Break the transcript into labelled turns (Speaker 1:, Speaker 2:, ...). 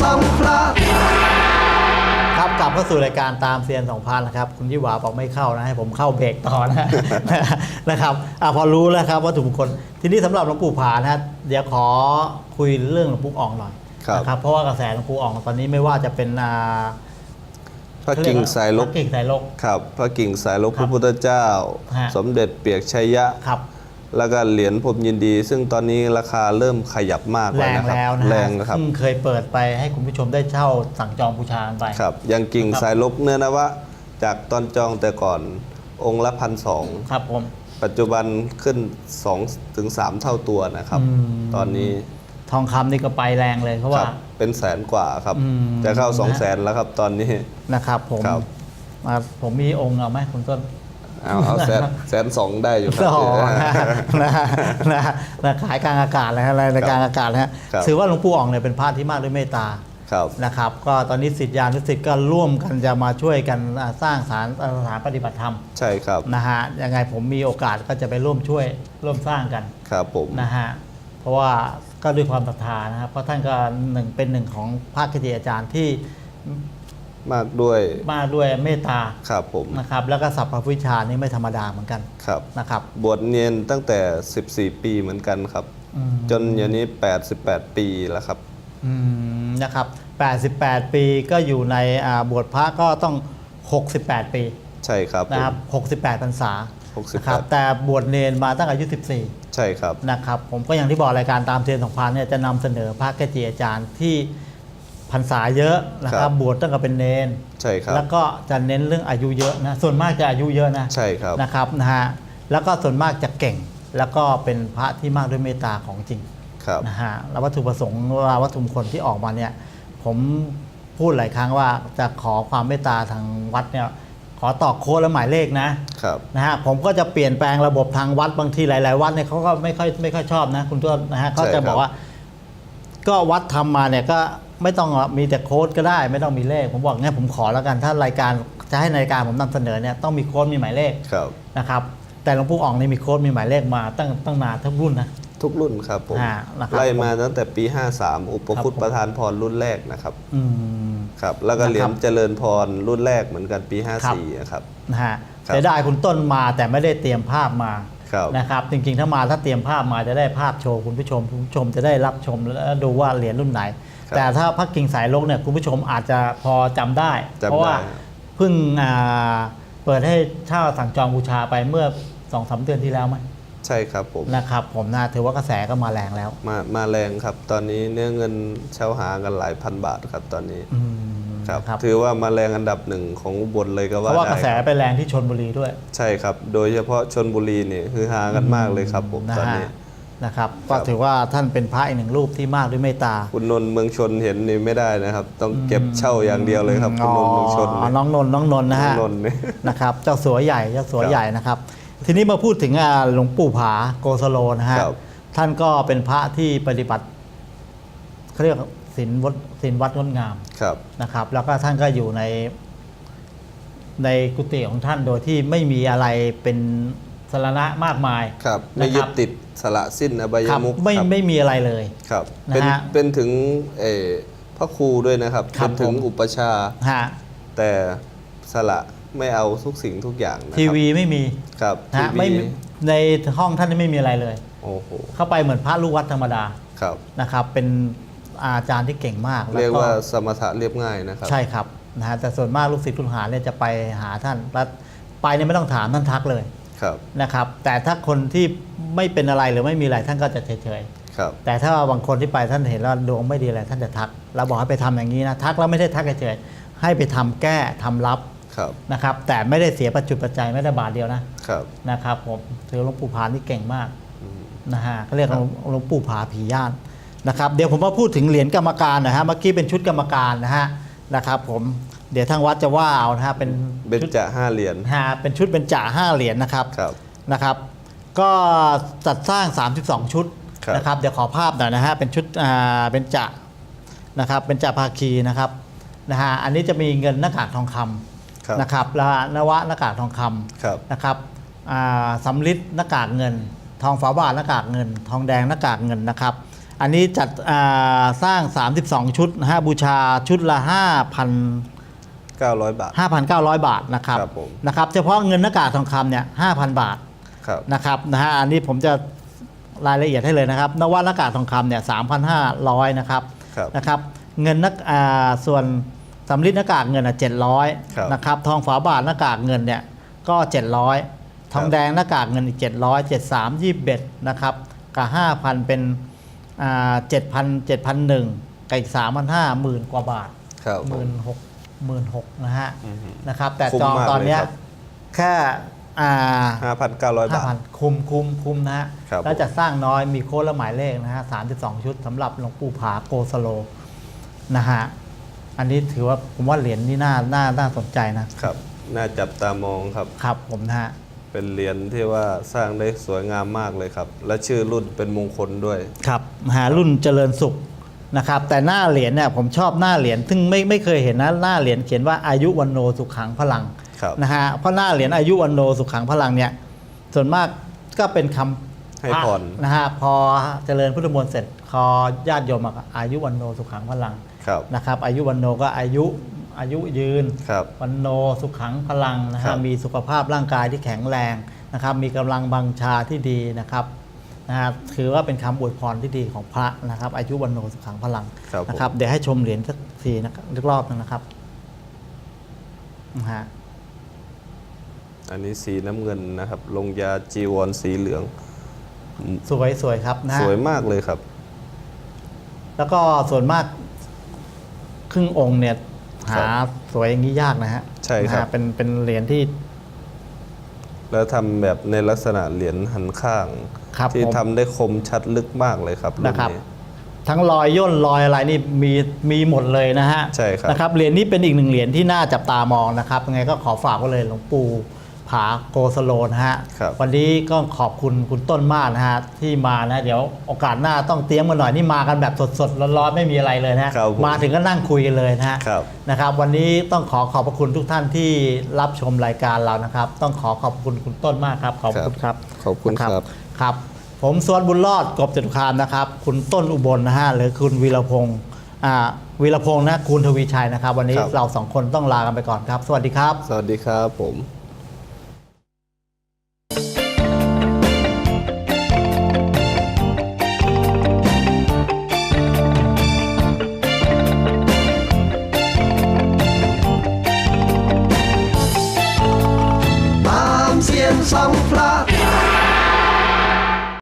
Speaker 1: ซ้ำพลาด
Speaker 2: ครับกลับเข้าสู่รายการตามเซียนสองพันนะครับคุณยี่หวาบอกไม่เข้านะให้ผมเข้าเบรกต่อนะนะครับอะพอรู้แล้วครับวัตถุมงคลทีนี้สำหรับหลวงปู่ผานะฮะเดี๋ยวขอคุยเรื่องหลวงปู่อ่องหน่อย
Speaker 3: ครับ
Speaker 2: นะครับเพราะว่ากระแสหลวงปู่อ่องตอนนี้ไม่ว่าจะเป็นอ่า
Speaker 3: พระกิ่งสายล
Speaker 2: พ
Speaker 3: ก
Speaker 2: ระกิ่งสายลก
Speaker 3: ครับ พระกิ่งสายลก
Speaker 2: ครั
Speaker 3: พ
Speaker 2: บ
Speaker 3: ระพุทธเจ้า
Speaker 2: ฮะ
Speaker 3: สมเด็จเปียกชัยยะ
Speaker 2: ครับ
Speaker 3: แล้วก็เหรียญพรหมยินดี ซึ่งตอนนี้ราคาเริ่มขยับมาก
Speaker 2: แร
Speaker 3: แล้ว
Speaker 2: ง
Speaker 3: นะครับ
Speaker 2: แล้วนะ
Speaker 3: แร
Speaker 2: ฮะ
Speaker 3: งนะครับ
Speaker 2: ซึ่งเคยเปิดไปให้คุณผู้ชมได้เช่าสั่งจองบูชากันไป
Speaker 3: ครับอย่างกิ่ง
Speaker 2: ครับ
Speaker 3: สายลกเนื้อนวะจากตอนจองแต่ก่อนองค์ละพันสอง
Speaker 2: ครับผม
Speaker 3: ปัจจุบันขึ้น2ถึง3เท่าตัวนะครับ
Speaker 2: อืม
Speaker 3: ตอนนี้
Speaker 2: ทองคำนี่ก็ไปแรงเลยเพราะ
Speaker 3: ค
Speaker 2: ว่า
Speaker 3: รับเป็นแสนกว่าครับ
Speaker 2: อืม
Speaker 3: จะเข้า
Speaker 2: นะ
Speaker 3: 2 0 0แสนแล้วครับตอนนี้
Speaker 2: นะครับผม
Speaker 3: ครับ
Speaker 2: อ่าผมมีองค์เอาไหมคุณต้น
Speaker 3: เอาเอาแสนแสนสองได้อยู่ครั
Speaker 2: อ๋อนะนะนะนะขายกลางอากาศเลยฮะอะไรในกลางอากาศนะฮะ
Speaker 3: ครับ
Speaker 2: ถือว่าหลวงปู่อ่องเนี่ยเป็นพระที่มากด้วยเมตตา
Speaker 3: ครับ
Speaker 2: นะครับก็ตอนนี้สิทธิยานุสิทธิ์ก็ร่วมกันจะมาช่วยกันอ่าสร้างสารสถานปฏิบัติธรรม
Speaker 3: ใช่ครับ
Speaker 2: นะฮะยังไงผมมีโอกาสก็จะไปร่วมช่วยร่วมสร้างกัน
Speaker 3: ครับผม
Speaker 2: นะฮะเพราะว่าก็ด้วยความศรัทธานะครับเพราะท่านก็หนึ่งเป็นหนึ่งของภาคกิจอาจารย์ที่
Speaker 3: มากด้วย
Speaker 2: มาด้วยเมตตา
Speaker 3: ครับผม
Speaker 2: นะครับแล้วก็สัพพวิชานี่ไม่ธรรมดาเหมือนกัน
Speaker 3: ครับ
Speaker 2: นะครับ
Speaker 3: บวชเนียนตั้งแต่ 14 ปีเหมือนกันครับ
Speaker 2: อืม
Speaker 3: จนอย่างนี้ 88 ปีแล้วครับ
Speaker 2: อืมนะครับ 88 ปีก็อยู่ในอ่าบวชพระก็ต้อง 68 ปี
Speaker 3: ใช่ครับผม
Speaker 2: นะครับ 68พรรษา
Speaker 3: 68
Speaker 2: นะครับแต่บวชเนนมาตั้งอายุ
Speaker 3: ใช่ครับ
Speaker 2: 14นะครับ ผมก็อย่างที่บอกรายการตามเทียนสองพันเนี่ยจะนำเสนอพระเกจิอาจารย์ที่ พรรษาเยอะนะค
Speaker 3: ครั
Speaker 2: รับบบวชตั้งแต่เป็นเนน
Speaker 3: ใช่ครับ
Speaker 2: แล้วก็จะเน้นเรื่องอายุเยอะนะส่วนมากจะอายุเยอะนะ
Speaker 3: ใช่ครับ
Speaker 2: นะครับนะฮะแล้วก็ส่วนมากจะเก่ง แล้วก็เป็นพระที่มากด้วยเมตตาของจริง
Speaker 3: ครับ
Speaker 2: นะฮะแล้ววัตถุประสงค์ว่าวัตถุมงคลที่ออกมาเนี่ยผมพูดหลายครั้งว่าจะขอความเมตตาทางวัดเนี่ยขอต่อโค้ดและหมายเลขนะครับนะฮะผมก็จะเปลี่ยนแปลงระบบทางวัดบางทีหลาย ๆ วัดเนี่ยเขาก็ไม่ค่อยไม่ค่อยชอบนะคุณต้นนะฮะเขาจะบอกว่า ก็วัดทำมาเนี่ยก็ไม่ต้องมีแต่โค้ดก็ได้ ไม่ต้องมีเลข ผมบอกงั้นผมขอแล้วกัน ถ้ารายการจะให้รายการผมนำเสนอเนี่ยต้องมีโค้ดมีหมายเลข
Speaker 3: ครับ
Speaker 2: นะครับ แต่หลวงปู่อ่องนี่มีโค้ดมีหมายเลขมาตั้งตั้งนานทั้งรุ่นนะ
Speaker 3: ทุกรุ่นครับผม
Speaker 2: อ่านะครับ
Speaker 3: ไล่มาตั้งแต่ปี 53 อุปคุต
Speaker 2: ครับผม
Speaker 3: ประธานพรรุ่นแรกนะครับ
Speaker 2: อืม
Speaker 3: ครับ แล้วก็เหรียญ
Speaker 2: นะครับ
Speaker 3: เจริญพรรุ่นแรกเหมือนกันปี
Speaker 2: ครับ
Speaker 3: 54 นะครับ
Speaker 2: นะฮะ
Speaker 3: ครับ
Speaker 2: เสียดายคุณต้นมาแต่ไม่ได้เตรียมภาพมา
Speaker 3: ครับ
Speaker 2: นะครับจริงๆ ถ้ามาถ้าเตรียมภาพมาจะได้ภาพโชว์คุณผู้ชมคุณผู้ชมจะได้รับชมและดูว่าเหรียญรุ่นไหน
Speaker 3: ครับ
Speaker 2: แต่ถ้าพักกิ่งสายลกเนี่ยคุณผู้ชมอาจจะพอจำได้
Speaker 3: จำได้
Speaker 2: เพราะว่า
Speaker 3: ครับ
Speaker 2: เพิ่งอ่าเปิดให้เช่าสั่งจองบูชาไปเมื่อสองสามเดือนที่แล้วมั้ย
Speaker 3: ใช่ครับผม
Speaker 2: นะครับผมนะถือว่ากระแสก็มาแรงแล้ว
Speaker 3: มามาแรงครับ ตอนนี้เนื้อเงินเช่าหากันหลายพันบาทครับตอนนี้
Speaker 2: อืม
Speaker 3: ครับ
Speaker 2: ครับ
Speaker 3: ถือว่ามาแรงอันดับหนึ่งของอุบลเลยก็
Speaker 2: เพ
Speaker 3: ว่า
Speaker 2: ราะว่าก
Speaker 3: ได้
Speaker 2: ระแสไปแรงที่ชนบุรีด้วย
Speaker 3: ใช่ครับ โดยเฉพาะชนบุรีเนี่ยคือฮากันมากเลยครับผม
Speaker 2: นะ
Speaker 3: ตอน
Speaker 2: ฮะ
Speaker 3: นี้
Speaker 2: นะครับ
Speaker 3: ครั
Speaker 2: ก็
Speaker 3: บ
Speaker 2: ถือว่าท่านเป็นพระอีกหนึ่งรูปที่มากด้วยเมตตา
Speaker 3: คุณนนท์เมืองชนเห็นนี่ไม่ได้นะครับ ต้องเก็บเช่าอย่างเดียวเลยครับคุณนนท์เมืองชน
Speaker 2: อ๋อน้องนนท์น้องนนท์นะฮะ
Speaker 3: น้องนนท์เนี่ย
Speaker 2: นะครับเจ้าสัวใหญ่เจ้าสัว
Speaker 3: ครับ
Speaker 2: ใหญ่นะครับ ทีนี้มาพูดถึงอ่าหลวงปู่ผาโกสโลนะฮะ
Speaker 3: ครับ
Speaker 2: ท่านก็เป็นพระที่ปฏิบัติเขาเรียก ศีลวัดศีลวัดงดงาม
Speaker 3: ครับ
Speaker 2: นะครับ แล้วก็ท่านก็อยู่ใน ในกุฏิของท่านโดยที่ไม่มีอะไรเป็นสารณะมากมาย
Speaker 3: ครับไม่
Speaker 2: นะค
Speaker 3: ยึ
Speaker 2: รั
Speaker 3: ด
Speaker 2: บ
Speaker 3: ติดสละสิ้นอบาย
Speaker 2: ครับ
Speaker 3: มุข
Speaker 2: ไม่
Speaker 3: ครับ
Speaker 2: ไม่มีอะไรเลย
Speaker 3: ครับ
Speaker 2: นะ
Speaker 3: เป็น
Speaker 2: ฮะ
Speaker 3: เป็นถึงเออพระครูด้วยนะครับ
Speaker 2: ครั
Speaker 3: เป็
Speaker 2: บ
Speaker 3: นถึง
Speaker 2: ผม
Speaker 3: อุปชฌาย์
Speaker 2: ฮะ
Speaker 3: แต่สละไม่เอาทุกสิ่งทุกอย่างนะค
Speaker 2: ที
Speaker 3: รับ
Speaker 2: วีไม่มี
Speaker 3: ครับ
Speaker 2: นะ
Speaker 3: ที
Speaker 2: ฮะ
Speaker 3: วี
Speaker 2: ไม่มีในห้องท่านไม่มีอะไรเลย
Speaker 3: โอ้โห
Speaker 2: เข้าไปเหมือนพระลูกวัดธรรมดา
Speaker 3: ครับ
Speaker 2: นะครับ เป็น อาจารย์ที่เก่งมากแล้ว
Speaker 3: เรียกว่าสมถะเรียบง่ายนะครับ
Speaker 2: ใช่ครับนะฮะแต่ส่วนมากลูกศิษย์ลูกหาเนี่ยจะไปหาท่านแล้วไปเนี่ยไม่ต้องถามท่านทักเลย
Speaker 3: ครับ
Speaker 2: นะครับ แต่ถ้าคนที่ไม่เป็นอะไรหรือไม่มีอะไรท่านก็จะเฉย
Speaker 3: ครับ
Speaker 2: ๆแต่ถ้าบางคนที่ไปท่านเห็นแล้วดวงไม่ดีอะไรท่านจะทักเราบอกให้ไปทำอย่างนี้นะทักแล้วไม่ได้ทักเฉยๆให้ไปทำแก้ทำรับ
Speaker 3: ครับ
Speaker 2: นะครับ แต่ไม่ได้เสียปัจจุปัจจัยไม่ได้บาทเดียวนะครับนะครับผมถือหลวงปู่ผานี่เก่งมาก
Speaker 3: อืม
Speaker 2: นะฮะก็เรียกหลวงปู่ผาผีย่าน นะครับเดี๋ยวผมมาพูดถึงเหรียญกรรมการนะฮะเมื่อกี้เป็นชุดกรรมการนะฮะนะครับผมเดี๋ยวทางวัดจะว่าเอานะฮะเป็น
Speaker 3: เบญ
Speaker 2: ชุด
Speaker 3: จห้าเหรียญ
Speaker 2: ฮะเป็นชุดเป็นจ่าห้าเหรียญนะครับ
Speaker 3: ครับ
Speaker 2: นะครับก็จัดสร้าง 32 ชุด
Speaker 3: ครับ
Speaker 2: นะครับเดี๋ยวขอภาพหน่อยนะฮะเป็นชุดอ่าเป็นจ่านะครับเป็นจ่าภาคีนะครับนะฮะอันนี้จะมีเงินหน้ากากทองค
Speaker 3: ครับำ
Speaker 2: นะครับแล้วนวะหน้ากากทองคำ
Speaker 3: ครับ
Speaker 2: นะครับอ่าสำลิดหน้ากากเงิน ทองฝาบาทหน้ากากเงิน ทองแดงหน้ากากเงินนะครับ อันนี้จัดอ่าสร้าง 32 ชุดนะฮะบูชาชุดละ5,000
Speaker 3: 900 บาท
Speaker 2: 5,900 บาทนะครับ
Speaker 3: ครับผม
Speaker 2: นะครับเฉพาะเงินหน้ากากทองคำเนี่ย5,000 บาท
Speaker 3: ครับ
Speaker 2: นะครับนะฮะอันนี้ผมจะรายละเอียดให้เลยนะครับนว่าหน้ากากทองคำเนี่ย3,500นะครับ
Speaker 3: ครับ
Speaker 2: นะครับเงินนักอ่าส่วนสำริดหน้ากากเงินอะ
Speaker 3: ครับ
Speaker 2: 700นะครับทองฝาบาทหน้ากากเงินเนี่ยก็ 700 ทองแดงหน้ากากเงินอีก700 73 21นะครับกับ5,000 เป็น อ่า7,000 7,001กับอีก3,500หมื่นกว่าบาท
Speaker 3: ครับ
Speaker 2: ห
Speaker 3: ผม
Speaker 2: มื่นหกหมื่นหกนะฮะ
Speaker 3: อือฮึ
Speaker 2: นะครับ แต่
Speaker 3: คุ้ม
Speaker 2: จอง
Speaker 3: มาก
Speaker 2: ตอนเนี้ย
Speaker 3: เลยครับ
Speaker 2: แค่อ่า
Speaker 3: 5,900บาท
Speaker 2: 5,000คุมคุมคุมนะฮะ
Speaker 3: ครับ
Speaker 2: แล้วจะสร้างน้อยมีโค้ดและหมายเลขนะฮะ32ชุดสำหรับหลวงปู่ผาโกสโลนะฮะอันนี้ถือว่าผมว่าเหรียญนี่น่าน่าน่าสนใจนะครับ
Speaker 3: น่าจับตามองครับ
Speaker 2: ครับผมนะฮะ
Speaker 3: เป็นเหรียญที่ว่าสร้างได้สวยงามมากเลยครับ และชื่อรุ่นเป็นมงคลด้วย
Speaker 2: ครับหารุ่นเจริญสุขนะครับ แต่หน้าเหรียญเนี่ยผมชอบหน้าเหรียญซึ่งไม่ไม่เคยเห็นนะหน้าเหรียญเขียนว่าอายุวันโนสุขังพลัง
Speaker 3: ครับ
Speaker 2: นะฮะเพราะหน้าเหรียญอายุวันโนสุขังพลังเนี่ยส่วนมากก็เป็นคำ
Speaker 3: ให้
Speaker 2: พระ
Speaker 3: พร
Speaker 2: นะฮะพอเจริญพุทธมนต์เสร็จคอญาติโยมอะอายุวันโนสุขังพลัง
Speaker 3: ครับ
Speaker 2: นะครับอายุวันโนก็อายุ อายุยืน
Speaker 3: ครับ
Speaker 2: วันโนสุขังพลังนะ
Speaker 3: ครั
Speaker 2: ฮะ
Speaker 3: บ
Speaker 2: มีสุขภาพร่างกายที่แข็งแรงนะครับ มีกำลังบังชาที่ดีนะครับนะฮะถือว่าเป็นคำอวยพรที่ดีของพระนะครับ อายุวันโนสุขังพลัง
Speaker 3: ครับผม
Speaker 2: นะครับ เดี๋ยวให้ชมเหรียญสักทีนะครับอีกรอบหนึงนะครับนะฮะ
Speaker 3: อันนี้สีน้ำเงินนะครับ ลงยาจีวรสีเหลือง
Speaker 2: สวยสวยครับนะฮะ
Speaker 3: สวยมากเลยครับ
Speaker 2: แล้วก็ส่วนมากครึ่งองค์เนี่ย
Speaker 3: ครั
Speaker 2: หา
Speaker 3: บ
Speaker 2: สวยอย่างนี้ยากนะฮะ
Speaker 3: ใช่ครับ
Speaker 2: นะฮะเป็นเป็นเหรียญที่
Speaker 3: แล้วทำแบบในลักษณะเหรียญหันข้าง
Speaker 2: ครับ
Speaker 3: ที่
Speaker 2: ผม
Speaker 3: ทำได้คมชัดลึกมากเลยครับรุ่
Speaker 2: นะครับ
Speaker 3: นี้
Speaker 2: ทั้งรอยย่นรอยอะไรนี่มีมีหมดเลยนะฮะ
Speaker 3: ใช่ครับ
Speaker 2: นะครับเหรียญนี้เป็นอีกหนึ่งเหรียญที่น่าจับตามองนะครับยังไงก็ขอฝากไว้เลยหลวงปู่ ผาโกสโลนะฮะ
Speaker 3: ครับ
Speaker 2: วันนี้ก็ขอบคุณคุณต้นมากนะฮะ ที่มานะ เดี๋ยวโอกาสหน้าต้องเตรียมกันหน่อย นี่มากันแบบสดๆร้อนๆไม่มีอะไรเลยนะฮะ
Speaker 3: ครับผม
Speaker 2: มาถึงก็นั่งคุยกันเลยนะฮะ
Speaker 3: ครับ
Speaker 2: นะครับ วันนี้ต้องขอขอบพระคุณทุกท่านที่รับชมรายการเรานะครับ ต้องขอขอบคุณคุณต้นมากครับขอบคุณครับ
Speaker 3: ขอบคุณครับ
Speaker 2: ครับ ผมสวนบุญรอดกบจตุคามนะครับ คุณต้นอุบลนะฮะหรือคุณวีรพงศ์อ่าวีรพงศ์นะคุณทวีชัยนะครับ วันนี้
Speaker 3: ครับ
Speaker 2: เราสองคนต้องลากันไปก่อนครับ สวัสดีครับ
Speaker 3: สวัสดีครับผม
Speaker 1: ตา